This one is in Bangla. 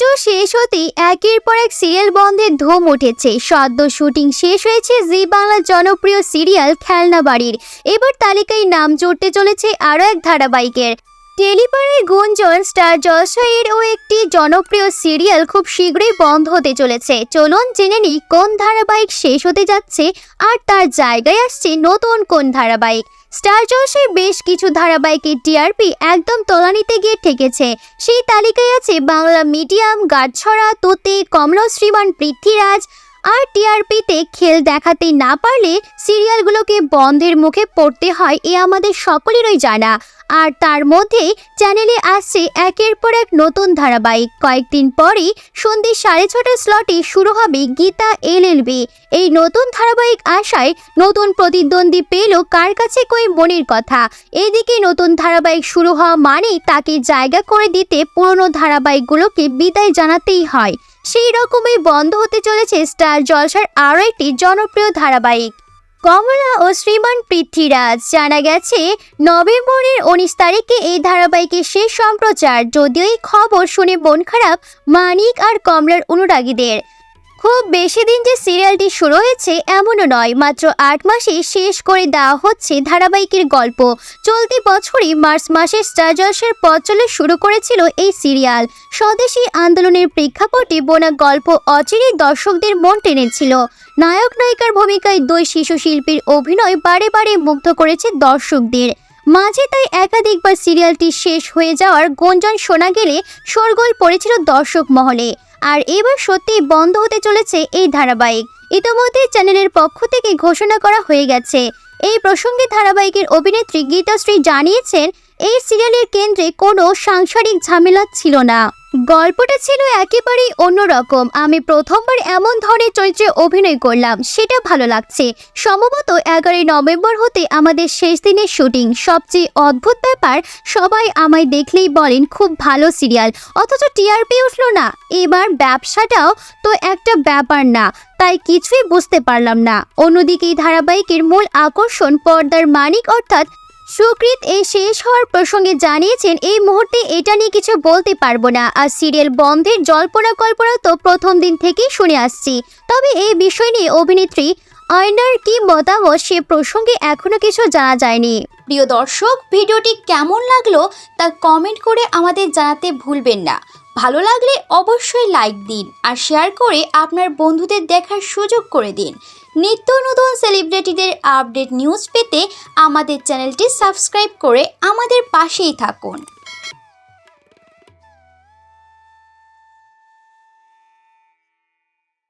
পুজো শেষ হতেই একের পর এক সিরিয়াল বন্ধের ধুম উঠেছে। সদ্য শুটিং শেষ হয়েছে জি বাংলার জনপ্রিয় সিরিয়াল খেলনা বাড়ির এবার তালিকায় নাম জুড়তে চলেছে আরও এক ধারাবাহিকের। টেলিপাড়ায় গুঞ্জন, স্টার জলসাইয়ের ও একটি জনপ্রিয় সিরিয়াল খুব শীঘ্রই বন্ধ হতে চলেছে। চলুন জেনে নিই, কোন ধারাবাহিক শেষ হতে যাচ্ছে আর তার জায়গায় আসছে নতুন কোন ধারাবাহিক? স্টার জলসায় বেশ কিছু ধারাবাহিকের টিআরপি একদম তলানিতে গিয়ে ঠেকেছে। সেই তালিকায় আছে বাংলা মিডিয়াম, গাছছড়া, তোতে, কমল, শ্রীমান, পৃথ্বীরাজ আর টিআরপিতে খেল দেখাতে না পারলে সিরিয়ালগুলোকে বন্ধের মুখে পড়তে হয় এ আমাদের সকলেরই জানা। আর তার মধ্যে চ্যানেলে আসছে একের পর এক নতুন ধারাবাহিক। কয়েকদিন পরেই সন্ধ্যে সাড়ে ছটার স্লটে শুরু হবে গীতা এলএলবি এই নতুন ধারাবাহিক আশায় নতুন প্রতিদ্বন্দ্বী পেল কার কাছে কই মনের কথা। এদিকে নতুন ধারাবাহিক শুরু হওয়া মানেই তাকে জায়গা করে দিতে পুরনো ধারাবাহিকগুলোকে বিদায় জানাতেই হয়। সেই রকমই বন্ধ হতে চলেছে স্টার জলসার আরও একটি জনপ্রিয় ধারাবাহিক। কমলা ও শ্রীমান পৃথ্বীরাজ জানা গেছে, নভেম্বরের উনিশ তারিখে এই ধারাবাহিকের শেষ সম্প্রচার, যদিও এই খবর শুনে মন খারাপ মানিক আর কমলার অনুরাগীদের। খুব বেশি দিন যে সিরিয়ালটি শুরু হয়েছে এমনও নয়, মাত্র আট মাসে শেষ করে দেওয়া হচ্ছে ধারাবাহিকের গল্প। চলতি বছরই মার্চ মাসে স্টার জলসের পথ চলে শুরু করেছিল এই সিরিয়াল। স্বদেশী আন্দোলনের প্রেক্ষাপটে বোনা গল্প অচিরেই দর্শকদের মন টেনেছিল। নায়ক নায়িকার ভূমিকায় দুই শিশু শিল্পীর অভিনয় বারে বারে মুগ্ধ করেছে দর্শকদের। মাঝে তাই একাধিকবার সিরিয়ালটি শেষ হয়ে যাওয়ার গুঞ্জন শোনা গেলে শোরগোল পড়েছিল দর্শক মহলে। আর এবার সত্যিই বন্ধ হতে চলেছে এই ধারাবাহিক। ইতোমধ্যে চ্যানেলের পক্ষ থেকে ঘোষণা করা হয়ে গেছে। এই প্রসঙ্গে ধারাবাহিকের অভিনেত্রী গীতাশ্রী জানিয়েছেন এই সিরিয়ালের কেন্দ্রে কোনো সাংসারিক ঝামেলা ছিল না। গল্পটা ছিল একেবারেই অন্যরকম। আমি প্রথমবার এমন ধরনের চরিত্রে অভিনয় করলাম, সেটা ভালো লাগছে। সম্ভবত এগারোই নভেম্বর হতে আমাদের শেষ দিনের শুটিং। সবচেয়ে অদ্ভুত ব্যাপার, সবাই আমায় দেখলেই বলেন, খুব ভালো সিরিয়াল অথচ টিআরপি উঠল না। এবার ব্যবসাটাও তো একটা ব্যাপার না, তাই কিছুই বুঝতে পারলাম না। অন্যদিকে ধারাবাহিকের মূল আকর্ষণ পর্দার মানিক অর্থাৎ সুকৃত এই শেষ হওয়ার প্রসঙ্গে জানিয়েছেন, এই মুহূর্তে এটা নিয়ে কিছু বলতে পারব না। আর সিরিয়াল বন্ধের জল্পনা কল্পনা তো প্রথম দিন থেকেই শুনে আসছি। তবে এই বিষয় নিয়ে অভিনেত্রী আয়নার কি মতামত সে প্রসঙ্গে এখনও কিছু জানা যায়নি। প্রিয় দর্শক, ভিডিওটি কেমন লাগল তা কমেন্ট করে আমাদের জানাতে ভুলবেন না। ভালো লাগলে অবশ্যই লাইক দিন আর শেয়ার করে আপনার বন্ধুদের দেখার সুযোগ করে দিন। নিত্য নতুন সেলিব্রিটিদের আপডেট নিউজ পেতে আমাদের চ্যানেলটি সাবস্ক্রাইব করে আমাদের পাশেই থাকুন।